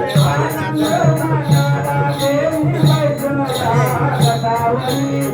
माता मथुरेच्या आनंद